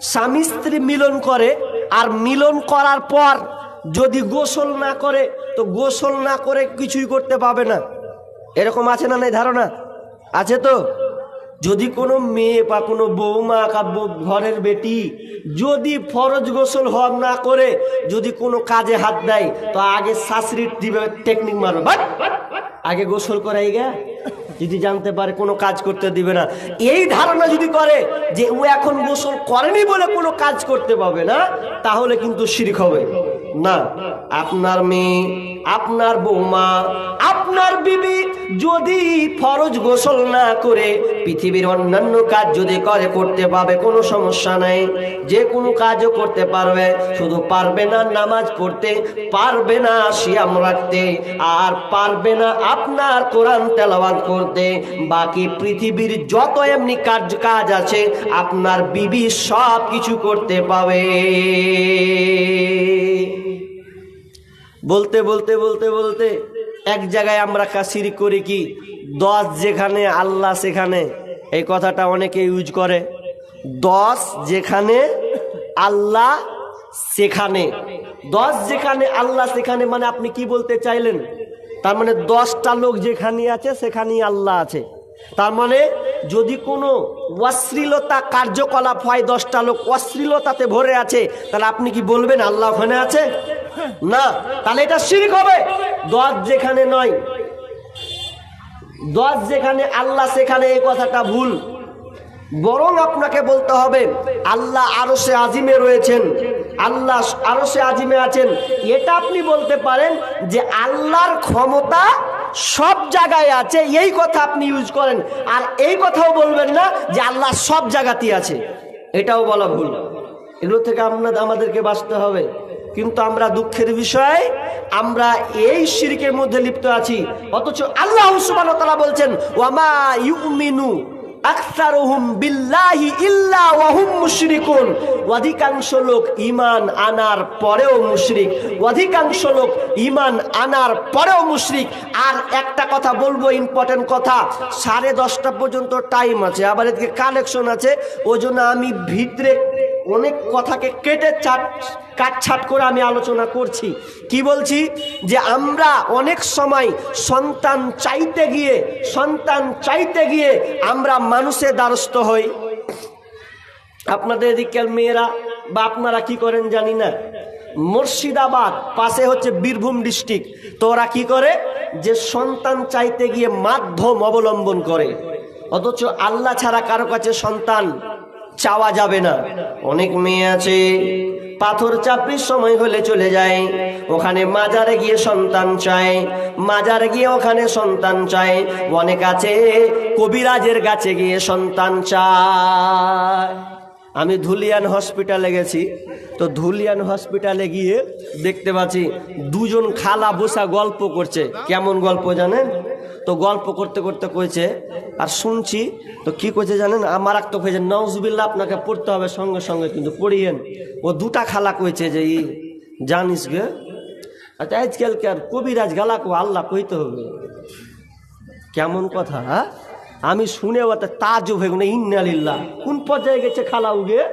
স্বামী স্ত্রী মিলন করে, আর মিলন করার পর যদি গোসল না করে, তো গোসল না করে কিছুই করতে পাবে না। এরকম আছে না নাই ধারণা? আছে তো? যদি কোনো মেয়ে বা কোনো বৌমা কাব্য ঘরের বেটি যদি ফরজ গোসল হওয়া না করে, যদি কোনো কাজে হাত দেয়, তো আগে শাশুড়ির টেকনিক বাট! আগে গোসল করাই গে। যদি জানতে পারে কোনো কাজ করতে দিবে না। এই ধারণা যদি করে যে ও এখন গোসল করেনি বলে কোনো কাজ করতে পাবে না, তাহলে কিন্তু শিরিক হবে। না, আপনার মেয়ে, আপনার বৌমা, আপনার বিবি যদি ফরজ গোসল না করে পৃথিবীর অন্যান্য কাজ যদি করে, করতে পাবে কোনো সমস্যা নাই। যে কোনো কাজও করতে পারবে, শুধু পারবে না নামাজ পড়তে, পারবে না শিয়াম রাখতে, আর পারবে না আপনার কোরআন তেলাওয়াত করতে। বাকি পৃথিবীর যত এমনি কাজ কাজ আছে, আপনার বিবি সব কিছু করতে পাবে। বলতে বলতে বলতে বলতে এক জায়গায় আমরা কাশির করি কি? দশ যেখানে, আল্লাহ সেখানে। এই কথাটা অনেকে ইউজ করে। দশ যেখানে, আল্লাহ সেখানে। দশ যেখানে, আল্লাহ সেখানে মানে আপনি কি বলতে চাইলেন? তার মানে দশটা লোক যেখানে আছে, সেখানেই আল্লাহ আছে। তার মানে যদি কোনো অশ্লীলতা কার্যকলাপ হয়, দশটা লোক অশ্লীলতাতে ভরে আছে, তাহলে আপনি কি বলবেন, আল্লাহ ওখানে আছে? না, তাহলে এটা শিরিক হবে। দশ যেখানে নয় দশ যেখানে আল্লাহ, সেখানে এই কথাটা ভুল। বরং আপনাকে বলতে হবে, আল্লাহ আরও সে আজিমে রয়েছেন, আল্লাহ আরও সে আজিমে আছেন। এটা আপনি বলতে পারেন যে আল্লাহর ক্ষমতা সব জায়গায় আছে, এই কথা আপনি ইউজ করেন। আর এই কথাও বলবেন না যে আল্লাহ সব জায়গাতেই আছে। এটাও বলা ভুল। এগুলো থেকে আপনাদের, আমাদেরকে বাঁচতে হবে। কিন্তু আমরা দুঃখের বিষয়, আমরা এই শিরকের মধ্যে লিপ্ত আছি। অথচ আল্লাহ সুবহানাহু ওয়া তাআলা বলছেন, ওয়ামা ইউমিনু অধিকাংশ লোক ঈমান আনার পরেও মুশরিক। অধিকাংশ লোক ঈমান আনার পরেও মুশরিক। আর একটা কথা বলব ইম্পর্টেন্ট কথা, সাড়ে দশটা পর্যন্ত টাইম আছে। আবার এদিকে কালেকশন আছে। ওই জন্য আমি ভিতরে অনেক কথাকে কেটে চাট, কাটছাট করে আমি আলোচনা করছি। কি বলছি? যে আমরা অনেক সময় সন্তান চাইতে গিয়ে, সন্তান চাইতে গিয়ে আমরা মানুষের দ্বারস্থ হই। আপনাদের এদিকের মেয়েরা বা আপনারা কি করেন জানি না। মুর্শিদাবাদ পাশে হচ্ছে বীরভূম ডিস্ট্রিক্ট। তো ওরা কি করে? যে সন্তান চাইতে গিয়ে মাধ্যম অবলম্বন করে। অথচ আল্লাহ ছাড়া কারও কাছে সন্তান চাওয়া যাবে না। অনেক মেয়ে আছে, পাথর চাপড়ির সময় হলে চলে যায়। ওখানে মাজারে গিয়ে সন্তান চায়, মাজারে গিয়ে ওখানে সন্তান চায়। অনেক আছে, কবিরাজের কাছে গিয়ে সন্তান চায়। আমি ধুলিয়ান হসপিটালে গেছি, তো ধুলিয়ান হসপিটালে গিয়ে দেখতে পাচ্ছি দুজন খালা বসা গল্প করছে। কেমন গল্প জানেন? তো গল্প করতে করতে কইছে, আর শুনছি। তো কি কইছে জানেন? একটা কইছে নজবিল্লা আপনাকে পড়তে হবে সঙ্গে সঙ্গে, কিন্তু পড়িয়েন। ও দুটা খালা কয়েছে যে, ই, জানিস গে আচ্ছা আজকালকে আর কবিরাজ গালা গালাকো, আল্লাহ কইতে হবে। কেমন কথা হ্যাঁ? আমি শুনে ওতে তাজ হয়ে গেল ইন্নালিল্লাহ। কোন পর্যায়ে গেছে খালা উগে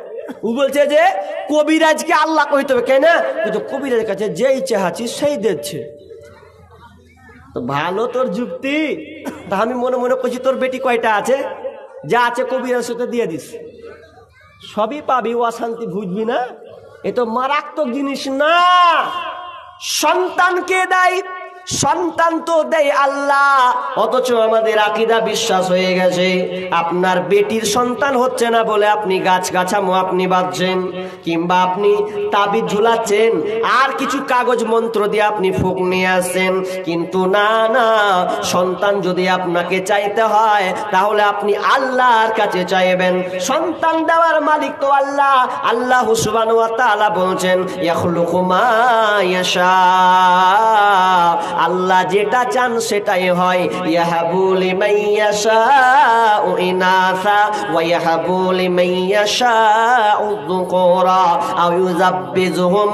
ও বলছে যে, কবিরাজকে আল্লাহ কইতে হবে। কেন? কিন্তু কবিরাজের কাছে যেই চেহাছি সেই দিচ্ছে। তো ভালো তোর যুক্তি। তা আমি মনে মনে করছি তোর বেটি কয়টা আছে? যা আছে কবিরাজ সাথে দিয়ে দিস। সবই পাবি অশান্তি বুঝবি না। এ তো মারাত্মক জিনিস না। সন্তানকে দেয় সন্তান তো দেয় আল্লাহ। অথচ আমাদের আকিদা বিশ্বাস হয়ে গেছে। আপনার বেটির সন্তান হচ্ছে না বলে আপনি গাছ গাছামো আপনি বাঁধছেন, কিংবা আপনি তাবিজ ঝুলাচ্ছেন, আর কিছু কাগজ মন্ত্র দিয়ে আপনি ফুক নিয়ে আসছেন। কিন্তু না না, সন্তান যদি আপনাকে চাইতে হয়, তাহলে আপনি আল্লাহর কাছে চাইবেন। সন্তান দেওয়ার মালিক তো আল্লাহ। আল্লাহ তাআলা বলছেন, ইয়াখলুকু মা ইয়াশা। আল্লাহ যেটা চান সেটাই হয়। ইয়াহাবুল মাইয়াশাউ ইনাসা ওয়া ইয়াহাবুল মাইয়াশাউ যুকুরা আও ইউযাব্বিজুহুম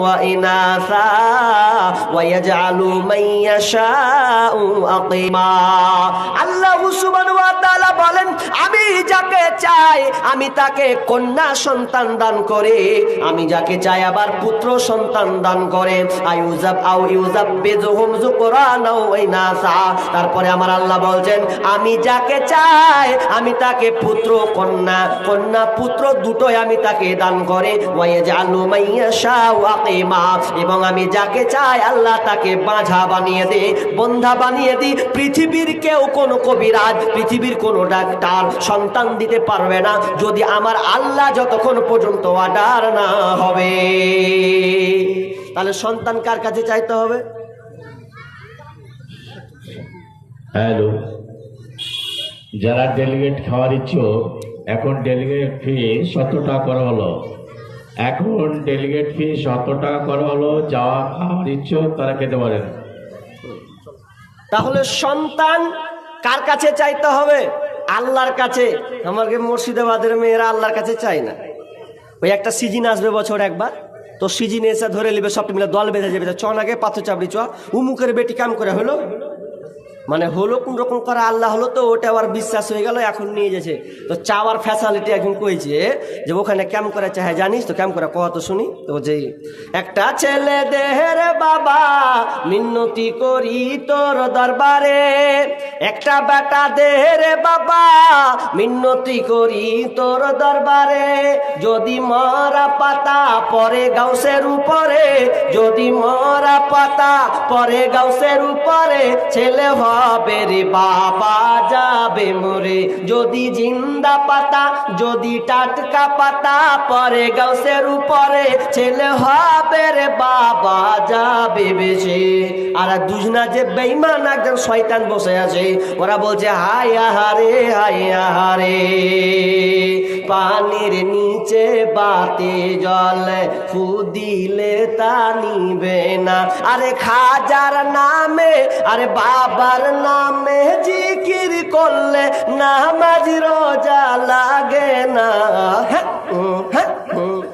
ওয়া ইনাসা আকিমা। আল্লাহ সুবহানাহু ওয়া তাআলা বলেন, আমি যাকে চাই, আমি তাকে কন্যা সন্তান দান করে। আমি যাকে চাই আবার পুত্র সন্তান দান করে। আইউজাব আও ইউজাব বেজহুম ইনাসা তারপরে আমার আল্লাহ বলছেন, আমি যাকে চাই, আমি তাকে পুত্র, কন্যা কন্যা, পুত্র দুটোই আমি তাকে দান করে। ওয়াইজালু মাইয়াশা ওয়াকিমা। এবং আমি যাকে চাই, আল্লাহ তাকে বাঁঝা বানিয়ে দে, বন্ধা বানিয়ে দি। পৃথিবীর কেউ কোনো কবিরাজ, পৃথিবীর কোনো ডাক্তার সন্তান দিতে পারবে না। যদি আমার আল্লাহ যতক্ষণ পর্যন্ত অর্ডার না হবে। তাহলে সন্তান কার কাছে চাইতে হবে? হ্যালো। যারা ডেলিগেট খাওয়ার ইচ্ছুক এখন ডেলিগেট ফি সত্তর টাকা করা হলো। এখন ডেলিগেট ফি সত্তর টাকা করা হলো যাওয়া খাওয়ার ইচ্ছুক তারা খেতে পারেন। তাহলে সন্তান কার কাছে চাইতে হবে? আল্লাহর কাছে। আমাকে মুর্শিদাবাদের মেয়েরা আল্লাহর কাছে চাই না। ওই একটা সিজন আসবে বছর একবার। তো সিজিনে এসে ধরে নেবে, সব মিলে দল বেঁধে যাবে। চ নাগে, পাথর চাপড়ি, চ। উমুকের বেটি কাম করে হলো। মানে হলো কোন রকম করা আল্লাহ হলো তো, ওটা আবার বিশ্বাস হয়ে গেল, এখন নিয়ে যাচ্ছে তো চাওয়ার ফ্যাসিলিটি একজন কইছে যে ওখানে ক্যাম্প করে চাহে জানিস তো ক্যাম্প করে? কত শুনি। তো যে একটা ছেলে দেহের বাবা মিন্নতি করি তোর দরবারে, একটা বেটা দেহের বাবা মিন্নতি করি তোর দরবারে। যদি মরা পাতা পরে গাউসের উপরে, যদি মরা পাতা পরে গাউসের উপরে, ছেলে রে বাবা যাবে মরে। যদি জিন্দা পাতা, যদি টাটকা পাতা পরে গাউসের উপরে, ছেলে হবে রে বাবা যাবে বেশে। আর দুজনা যে বেইমান একজন শয়তান বসে আছে। ওরা বলছে হাই আহারে হাই আহারে। পানির নিচে বাতে জল ফু দিলে তা নিবে না। আরে খাজার নামে, আরে বাবার নামে জিকির করলে নামাজ রোজা লাগে না। হ্যাঁ হ্যাঁ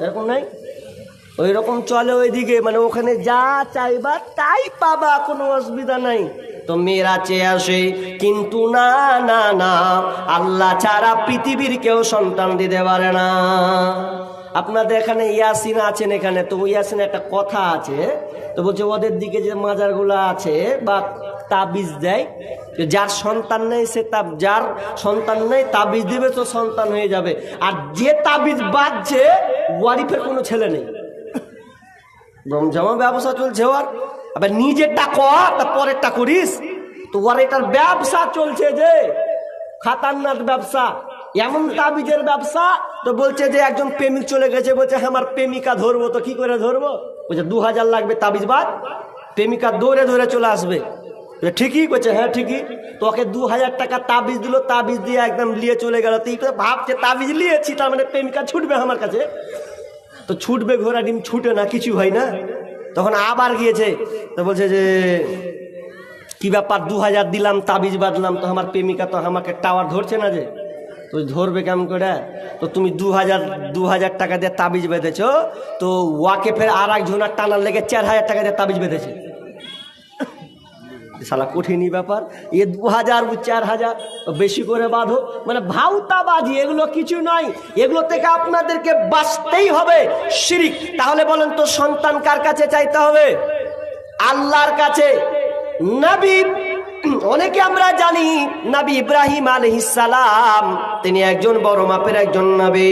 এরকম নাই? ওই রকম চলে ওইদিকে মানে ওখানে যা চাইবা তাই পাবা, কোনো অসুবিধা নাই। তো মেয়েরা চেয়ে আসে, কিন্তু না না না, আল্লাহ ছাড়া পৃথিবীর কেউ সন্তান দিতে পারে না। আপনাদের এখানে ইয়াসিন আছেন এখানে, তো ইয়াসিন একটা কথা আছে, তো বলছে ওদের দিকে যে মাজারগুলো আছে, বা তাবিজ দেয়। যার সন্তান নেই সে যার সন্তান নেই তাবিজ দিবে তো সন্তান হয়ে যাবে। আর যে তাবিজ বাজছে ওয়ারিফের কোনো ছেলে নেই। জমা ব্যবসা চলছে ওর আবার নিজেরটা কর তা পরেরটা করিস। তো ওর এটার ব্যবসা চলছে যে খাতারনাথ ব্যবসা। এমন তাবিজের ব্যবসা তো বলছে যে একজন প্রেমিক চলে গেছে বলছে হ্যাঁ, আমার প্রেমিকা ধরবো তো কি করে ধরবো? বলছে দু হাজার লাগবে তাবিজ বাদ প্রেমিকা দৌড়ে ধরে চলে আসবে। ঠিকই বলছে হ্যাঁ ঠিকই। তোকে দু হাজার টাকা তাবিজ দিল, তাবিজ দিয়ে একদম নিয়ে চলে গেল। তুই ভাবছে, তাবিজ নিয়েছি, তার মানে প্রেমিকা ছুটবে আমার কাছে। তো ছুটবে ঘোড়া ডিম, ছুটে না, কিছু হয় না। তখন আবার গিয়েছে, তো বলছে যে, কি ব্যাপার, দু হাজার দিলাম, তাবিজ বাঁধলাম, তো আমার প্রেমিকা তো আমাকে টাওয়ার ধরছে না যে? তো ধরবে কেমন করে? তো তুমি দু হাজার দু হাজার টাকা দিয়ে তাবিজ বেঁধেছ, তো ওয়াকে ফের আর এক জনের টানার লেগে চার হাজার টাকা দিয়ে তাবিজ বেঁধেছে। শালা কঠিনই ব্যাপার। এ দু হাজার চার হাজার বেশি করে বাঁধো। মানে ভাউতাবাজি এগুলো কিছু নয় এগুলো থেকে আপনাদেরকে বাঁচতেই হবে। শিরিক। তাহলে বলেন তো সন্তান কার কাছে চাইতে হবে? আল্লাহর কাছে। নবী অনেকে আমরা জানি নবী ইব্রাহিম আলহিসাম তিনি একজন বড় মাপের একজন নবী,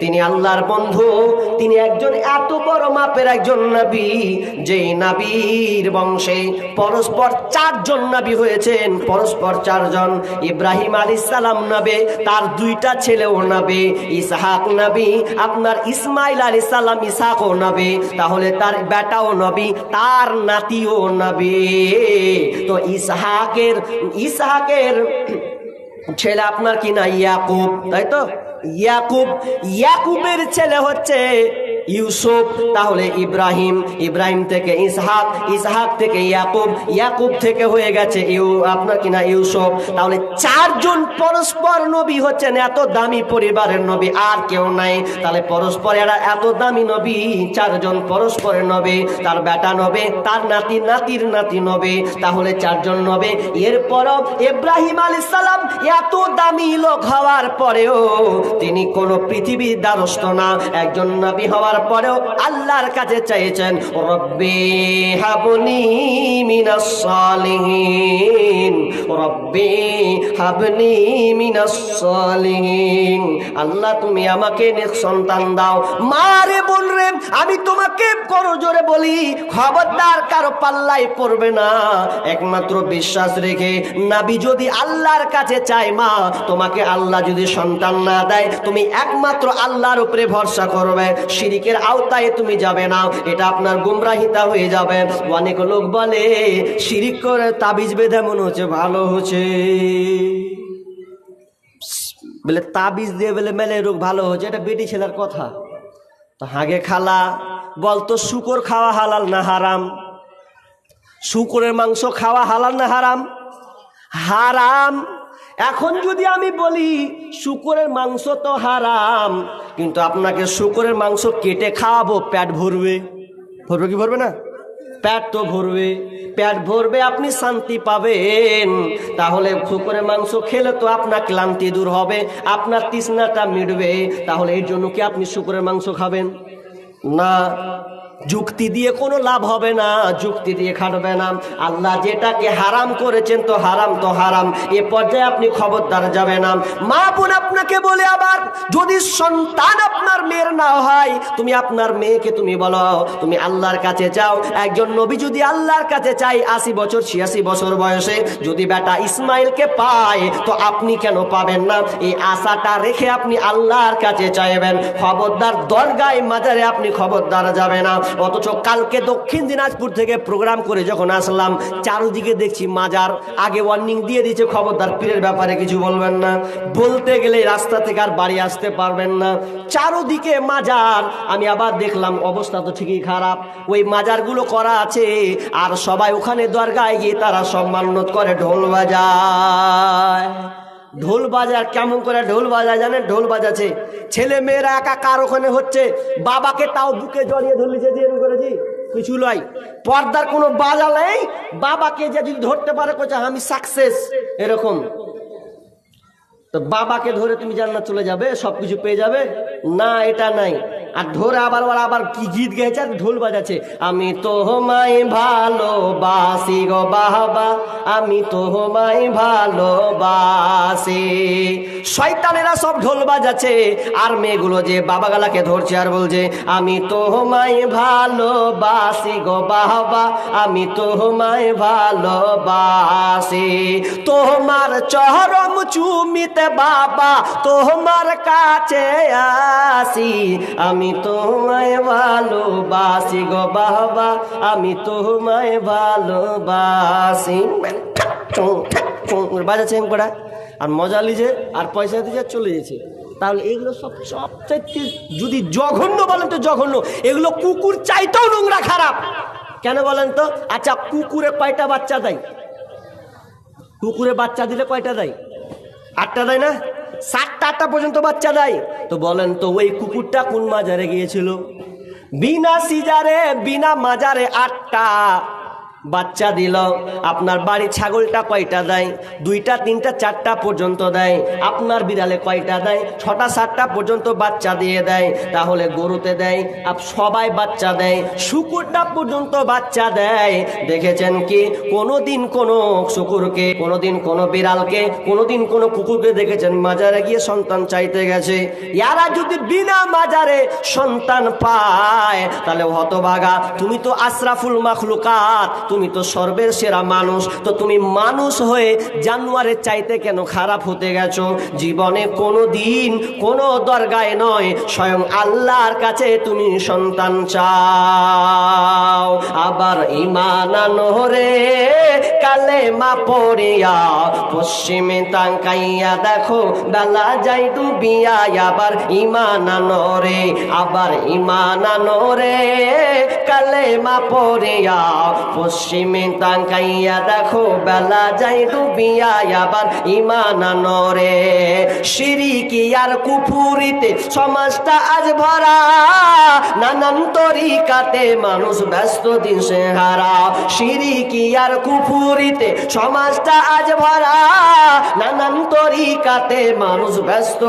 তিনি আল্লাহর বন্ধু, তিনি একজন এত বড় মাপের একজন নবী যে নবীর বংশে পরস্পর চারজন নবী হয়েছেন, পরস্পর চারজন। ইব্রাহিম সালাম নবে, তার দুইটা ছেলেও নবে, ইসাহাক নবী, আপনার ইসমাইল আলী সালাম ইসহাকও নবে, তাহলে তার বেটাও নবী, তার নাতিও নবী। তো ইসহাকের ইসহাকের ছেলে আপনার কি না? ইয়াকুব তাই তো? ইয়াকুব ইয়াকুবের ছেলে হচ্ছে ইউসুফ, তাহলে ইব্রাহিম ইব্রাহিম থেকে ইসহাক ইসহাক থেকে ইয়াকুব ইয়াকুব থেকে হয়ে গেছে ইউ, আপনার কিনা ইউসুফ? তাহলে চারজন পরস্পর নবী হচ্ছেন, এত দামি পরিবারের নবী আর কেউ নাই। তাহলে পরস্পর এরা এত দামি নবী, চারজন পরস্পরের নবী, তার বেটা নবে, তার নাতি, নাতির নাতি নবে, তাহলে চারজন নবে। এরপরও ইব্রাহিম আলী সালাম এত দামি লোক হওয়ার পরেও তিনি কোন পৃথিবীর দ্বারস্থ না, একজন নবী হওয়ার পরেও আল্লাহর কাছে চাইছেন, রব্বি হাবনি মিনাস সালিহিন, রব্বি হাবনি মিনাস সালিহিন। আল্লাহ, তুমি আমাকে নেক সন্তান দাও। মারে বল রে, আমি তোমাকে করো জোরে বলি, খবরদার কারও পাল্লাই পড়বে না। একমাত্র বিশ্বাস রেখে নাবি যদি আল্লাহর কাছে চায়, মা, তোমাকে আল্লাহ যদি সন্তান না দেয়, তুমি একমাত্র আল্লাহর উপরে ভরসা করবে। শিরিকের আওতায় তুমি যাবে না। এটা আপনার গুমরাহিতা হয়ে যাবে। অনেক লোক বলে, শিরিক করে তাবিজ বেঁধে মনে হচ্ছে ভালো হচ্ছে। বলে তাবিজ দিয়ে বলে মেলে রোগ ভালো হচ্ছে, এটা বেটি ছেলের কথা। তো হাগে খালা বলতো শুকর খাওয়া হালাল না হারাম? শুকরের মাংস খাওয়া হালাল না হারাম? হারাম। এখন যদি আমি বলি, শুকরের মাংস তো হারাম কিন্তু আপনাকে শুকরের মাংস কেটে খাওয়াবো প্যাট ভরবে। ভরবে কি ভরবে না? প্যাট তো ভরবে। প্যাট ভরবে, আপনি শান্তি পাবেন। তাহলে শুকরের মাংস খেলে তো আপনার ক্লান্তি দূর হবে, আপনার তৃষ্ণাটা মিটবে। তাহলে এর জন্য কি আপনি শুকরের মাংস খাবেন? না। যুক্তি দিয়ে কোনো লাভ হবে না, যুক্তি দিয়ে খাটবে না। আল্লাহ যেটাকে হারাম করেছেন তো হারাম তো হারাম। এ পর্যায়ে আপনি খবরদার যাবে না। মা বোন আপনাকে বলে আবার, যদি সন্তান আপনার মেয়ের না হয়, তুমি আপনার মেয়েকে তুমি বলো, তুমি আল্লাহর কাছে যাও। একজন নবী যদি আল্লাহর কাছে চাই আশি বছর, ছিয়াশি বছর বয়সে যদি বেটা ইসমাইলকে পায়, তো আপনি কেন পাবেন না? এই আশাটা রেখে আপনি আল্লাহর কাছে চাইবেন। খবরদার দরগায়, মাজারে আপনি খবরদার যাবে না। অথচ কালকে দক্ষিণ দিনাজপুর থেকে প্রোগ্রাম করে যখন আসলাম, চারদিকে দেখছি মাজার, আগে ওয়ার্নিং দিয়ে দিয়েছে খবরদার, পীরের ব্যাপারে কিছু বলবেন না। বলতে গেলে রাস্তা থেকে আর বাড়ি আসতে পারবেন না। চারদিকে মাজার, আমি আবার দেখলাম অবস্থা তো ঠিকই খারাপ। ওই মাজারগুলো করা আছে, আর সবাই ওখানে দরগায় গিয়ে তারা সম্মানত করে ঢোল বাজায়। ঢোল বাজার কেমন করে ঢোল বাজায় জানেন? ঢোল বাজাচ্ছে। ছেলে মেয়েরা একা কার ওখানে হচ্ছে? বাবাকে তাও বুকে জড়িয়ে ধরলিছে যে করেছি কিছু নয় পর্দার কোনো বাজা নেই? বাবাকে যে যদি ধরতে পারে কোচা আমি সাকসেস এরকম। তো বাবাকে ধরে তুমি জান্নাত চলে যাবে সব কিছু পেয়ে যাবে। না, এটা নাই। আর ধরে আবার ওরা আবার কি গীত গেছে আর ঢোল বাজাচ্ছে। আমি তো হোমাই ভালোবাসি গো বাবা, আমি তো হোমাই ভালোবাসি। শয়তানেরা সব ঢোল বাজাচ্ছে, আর মেয়েগুলো যে বাবা গালাকে ধরছে আর বলছে, আমি তো হোমাই ভালোবাসি গো বাবা, আমি তো হোমাই ভালোবাসি। তোমার চরম চুমিতে বাবা, তোমার কাছে আসি। আমি তোমায় ভালোবাসি গো বাবা, আমি তোমায় ভালোবাসি। বাজাচ্ছে পড়া আর মজা লিজে আর পয়সা দিচ্ছে চলে গেছে। তাহলে এগুলো সব সবচাইতে যদি জঘন্য বলেন তো জঘন্য, এগুলো কুকুর চাইতেও নোংরা খারাপ। কেন বলেন তো? আচ্ছা কুকুরে কয়টা বাচ্চা দেয়? কুকুরে বাচ্চা দিলে কয়টা দেয়? আটটা দেয় না? সাতটা আটটা পর্যন্ত বাচ্চা দেয়। তো বলেন তো, ওই কুকুরটা কোন মাজারে গিয়েছিল? বিনা সিজারে, বিনা মাজারে আটটা। বাচ্চা দিল। আপনার বাড়ি ছাগলটা কয়টা দেয়? দুইটা, তিনটা, চারটা পর্যন্ত দেয়। আপনার বিড়ালে কয়টা দেয়? ছটা, সাতটা পর্যন্ত বাচ্চা দিয়ে দেয়। তাহলে গরুতে দেয়, আপ সবাই বাচ্চা দেয়। শুকুরটা পর্যন্ত বাচ্চা দেয়। দেখেছেন কি? কোনোদিন কোনো শুকুরকে, কোনোদিন কোনো বিড়ালকে, কোনোদিন কোনো কুকুরকে দেখেছেন? মাজারে গিয়ে সন্তান চাইতে গেছে। ইয়ারা যদি বিনা মাজারে সন্তান পায়, তাহলে হতভাগা। তুমি তো আশরাফুল মাখলুকাত। তুমি তো সর্বের সেরা মানুষ, তো তুমি মানুষ হয়ে জানুয়ারের চাইতে কেন খারাপ হতে গেছো? জীবনে কোনো দিন কোনো দরগায় নয়, স্বয়ং আল্লাহর কাছে তুমি সন্তান চাও। আবার ইমান রে কালে মা পড়িয়া পশ্চিমে তাকাইয়া দেখো, বেলা যাই ডুবিয়া আবার ইমান রে, আবার ইমান রে কালে মা পড়িয়া পশ্চিমে তাকাইয়া দেখো বেলা যাই ডুবিয়া আবার ইমান রে সিরিকি আর কুফুরিতে সমাজটা আজ ভরা। নানান তরিকাতে মানুষ ব্যস্ত হারা। আর কুফুরিতে সমাজটা আজ ভরা। নানান তরিকাতে মানুষ ব্যস্ত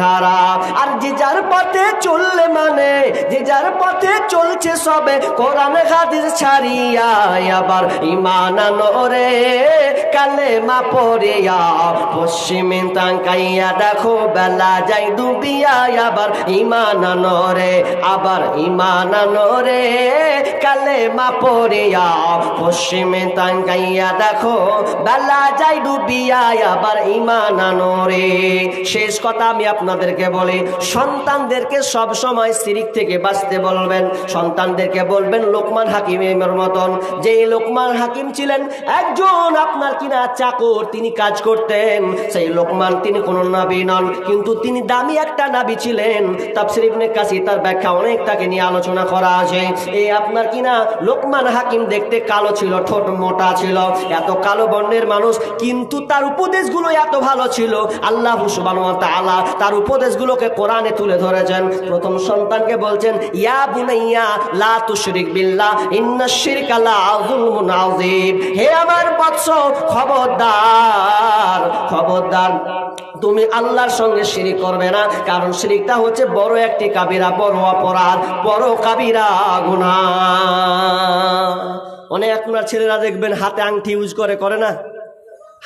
হারা। আর যে যার পথে চললে মানে যে যার পথে চলছে সবে, কোরআন হাদিস ছাড়িয়া আবার ইমান রে। কালে মা পড়িয়া পশ্চিমে তাকাইয়া দেখো, বেলা যাই ডুবিয়া আবার ইমান রে, আবার ইমান রে। কালে মা পড়িয়া পশ্চিমে তাকাইয়া দেখো, বেলা যাই ডুবিয়া আবার ইমান রে। শেষ কথা আমি আপনাদেরকে বলি, সন্তানদেরকে সব সময় সিরিক থেকে বাঁচতে বলবেন। সন্তানদেরকে বলবেন, লোকমান হাকিমের মতন, যে লোকমান হাকিম ছিলেন, একজন আপনার কিনা চাকর, তিনি কাজ করতেন। সেই লোকমান, তিনি কোনো নাবি নন, কিন্তু তিনি দামি একটা নাবি ছিলেন। ইবনে কাসি তার ব্যাখ্যা অনেক তাকে নিয়ে আলোচনা করা আছে। এই আপনার লোকমান হাকিম দেখতে কালো ছিল, ঠোঁট মোটা ছিল, এত কালো বর্ণের মানুষ, কিন্তু তার উপদেশগুলো এত ভালো ছিল। আল্লাহ তাআলা তার উপদেশগুলোকে কোরআনে তুলে ধরেছেন। প্রথম সন্তানকে বলছেন, ইয়া বুনাইয়া, লা তুশরিক বিল্লাহ ইন্নাশ শিরকা লা যুলমুন আযীম। হে আমার বৎস খবরদার খবরদার। তুমি আল্লাহর সঙ্গে শিরিক করবে না। কারণ শিরিকটা হচ্ছে বড় একটি কাবিরা, বড় অপরাধ, বড় কাবিরা গুনাহ। অনেক আপনার ছেলেরা দেখবেন হাতে আংটি ইউজ করে করে না?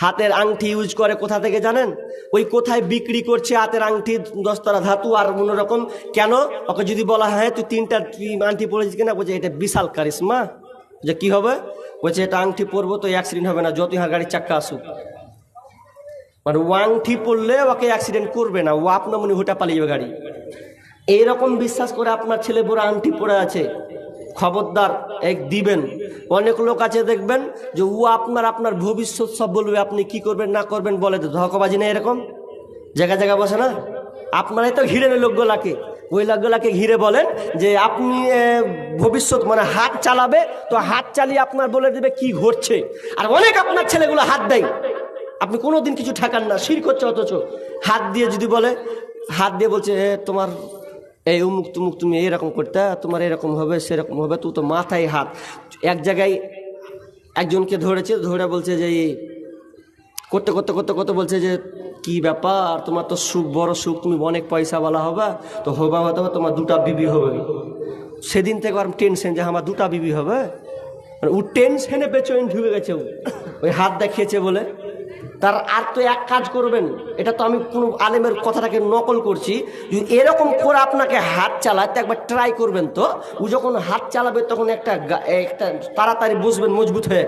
হাতের আংটি ইউজ করে কোথা থেকে জানেন? ওই কোথায় বিক্রি করছে হাতের আংটি, দশতলা ধাতু আর অন্যরকম কেন? ওকে যদি বলা হয়, তুই তিনটা আংটি পড়েছিস কিনা? বলছে, এটা বিশাল কারিশমা। যে কি হবে? বলছে, এটা আংটি পরবো, তো অ্যাক্সিডেন্ট হবে না। যতই হার গাড়ির চাক্কা আসুক। মানে ও আংটি পড়লে ওকে অ্যাক্সিডেন্ট করবে না, ও আপনার মনে হোটা পালিয়ে যাবে গাড়ি। এইরকম বিশ্বাস করে আপনার ছেলে বড় আংটি পড়ে আছে। খবরদার, এক দিবেন। অনেক লোক আছে দেখবেন যে ও আপনার আপনার ভবিষ্যৎ সব বলবে, আপনি কি করবেন, না করবেন, বলে তো ধকবাজি না এরকম? জায়গা জায়গা বসে না? আপনারাই তো ঘিরে লোকগুলাকে। ওই লোকগুলাকে ঘিরে বলেন যে আপনি ভবিষ্যৎ মানে হাত চালাবে, তো হাত চালিয়ে আপনার বলে দেবে কি ঘটছে। আর অনেক আপনার ছেলেগুলো হাত দেয়। আপনি কোনো দিন কিছু ঠেকান না শির করছে অথচ। হাত দিয়ে যদি বলে হাত দিয়ে বলছে এ, তোমার এই উমুক তুমুক তুমি এরকম করতে তোমার এরকম হবে সেরকম হবে তুই তো মাথায় হাত। এক জায়গায় একজনকে ধরেছে ধরে বলছে যে করতে করতে করতে করতে বলছে যে কি ব্যাপার? তোমার তো সুখ বড় সুখ তুমি অনেক পয়সাওয়ালা হবে তো হবা হতে হবে তোমার দুটা বিবি হবে। সেদিন থেকে আর টেনশন যে আমার দুটা বিবি হবে? মানে ও টেনশনে বেচইন ঢুকে গেছে ওই হাত দেখিয়েছে বলে। তার আর তো এক কাজ করবেন, এটা তো আমি কোনো আলেমের কথাটাকে নকল করছি। যদি এরকম করে আপনাকে হাত চালায়, তো একবার ট্রাই করবেন তো। ও যখন হাত চালাবে, তখন একটা একটা তাড়াতাড়ি বসবেন মজবুত হয়ে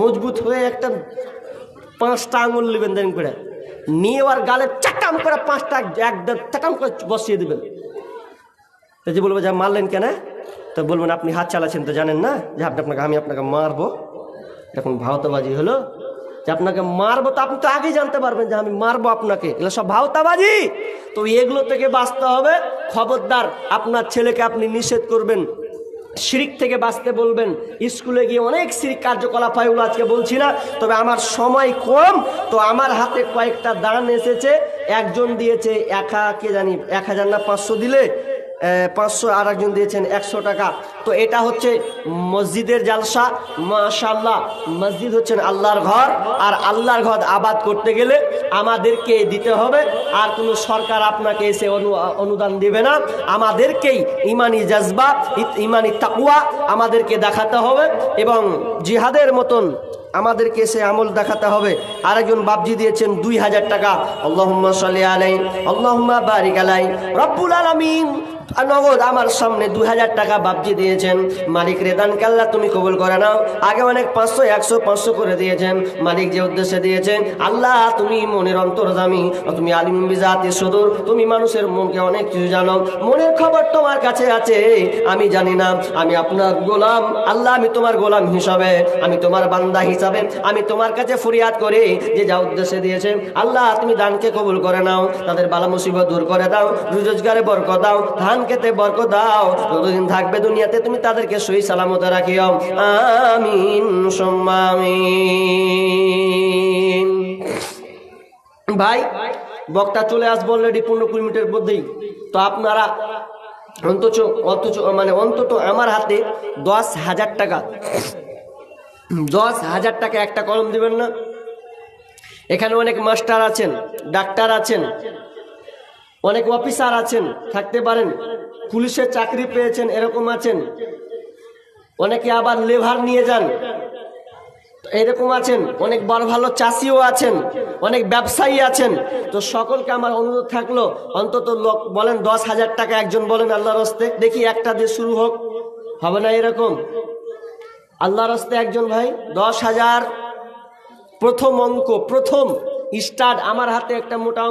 মজবুত হয়ে একটা পাঁচটা আঙুল নেবেন দেন করে। নিয়ে আর গালে চাটাম করে পাঁচটা একদম চাটাম করে বসিয়ে দেবেন। যে বলব যা, মারলেন কেন? তো বলবেন, আপনি হাত চালাচ্ছেন তো জানেন না? যে, আপনি আপনাকে, আমি আপনাকে মারবো। এখন ভাওতাবাজি হলো। যে আপনাকে মারবো তো আপনি তো আগেই জানতে পারবেন যে আমি মারবো আপনাকে। এগুলো সব ভাওতাবাজি। তো এগুলো থেকে বাঁচতে হবে। খবরদার আপনার ছেলেকে আপনি নিষেধ করবেন। শিরিক থেকে বাঁচতে বলবেন। স্কুলে গিয়ে অনেক শিরিক কার্যকলাপ হয় ওগুলো আজকে বলছি না। তবে আমার সময় কম। তো আমার হাতে কয়েকটা দান এসেছে। একজন দিয়েছে একা, কে জানি, এক হাজার না পাঁচশো দিলে। পাঁচশো আর একজন দিয়েছেন একশো টাকা। তো এটা হচ্ছে মসজিদের জালসা। মাশাল্লাহ মসজিদ হচ্ছেন আল্লাহর ঘর। আর আল্লাহর ঘর আবাদ করতে গেলে আমাদেরকে দিতে হবে। আর কোনো সরকার আপনাকে এসে অনু, অনুদান দেবে না। আমাদেরকেই ইমানি জজবা ইমানি তাকুয়া আমাদেরকে দেখাতে হবে। এবং জিহাদের মতন আমাদেরকে সে আমল দেখাতে হবে। আরেকজন বাবজি দিয়েছেন দুই হাজার টাকা। আল্লাহুম্মা সাল্লি আলাই আল্লাহুম্মা বারিক আলাই রব্বুল আলামিন নগদ আমার সামনে দু হাজার টাকা বাবজি দিয়েছেন। মালিক রেদান কাল্লা, তুমি কবুল করে নাও। আগে অনেক পাঁচশো, একশো, পাঁচশো করে দিয়েছেন। মালিক যে উদ্দেশ্যে দিয়েছেন, আল্লাহ, তুমি মনের অন্তর্জামী তুমি আলিম বিজাতি সুদূর, তুমি মানুষের মনকে অনেক কিছু জানো। মনের খবর তোমার কাছে আছে, আমি জানি না। আমি আপনার গোলাম, আল্লাহ, আমি তোমার গোলাম হিসাবে, আমি তোমার বান্দা হিসাবে, আমি তোমার কাছে ফরিয়াদ করি। যে যা উদ্দেশ্যে দিয়েছে আল্লাহ, তুমি দানকে কবুল করে নাও। তাদের বালা মুসিবত দূর করে দাও। রোজগারে বরকত দাও। ধান খেতে বরকত দাও। যতদিন থাকবে দুনিয়াতে তুমি তাদেরকে সই সালামতে রাখিও। আমিন, সুম্মা আমিন। ভাই, বক্তা চলে আসব অলরেডি পনেরো কুড়ি মিনিটের মধ্যেই। তো আপনারা অন্তত অন্তত মানে অন্তত আমার হাতে দশ হাজার টাকা। দশ হাজার টাকা একটা কলম দিবেন না। এখানে অনেক মাস্টার আছেন, ডাক্তার আছেন। অনেক অফিসার আছেন, থাকতে পারেন। পুলিশের চাকরি পেয়েছেন, এরকম আছেন। অনেকে আবার লেভার নিয়ে যান। এরকম আছেন। অনেক বড় ভালো চাষিও আছেন। অনেক ব্যবসায়ী আছেন। তো সকলকে আমার অনুরোধ থাকল, অন্তত লোক বলেন, দশ হাজার টাকা একজন বলেন আল্লাহর হস্তে। দেখি একটা দিয়ে শুরু হোক। হবে না এরকম? আল্লাহর হস্তে একজন ভাই, দশ হাজার। প্রথম অঙ্ক, প্রথম। স্টার্ট। আমার হাতে একটা মোটা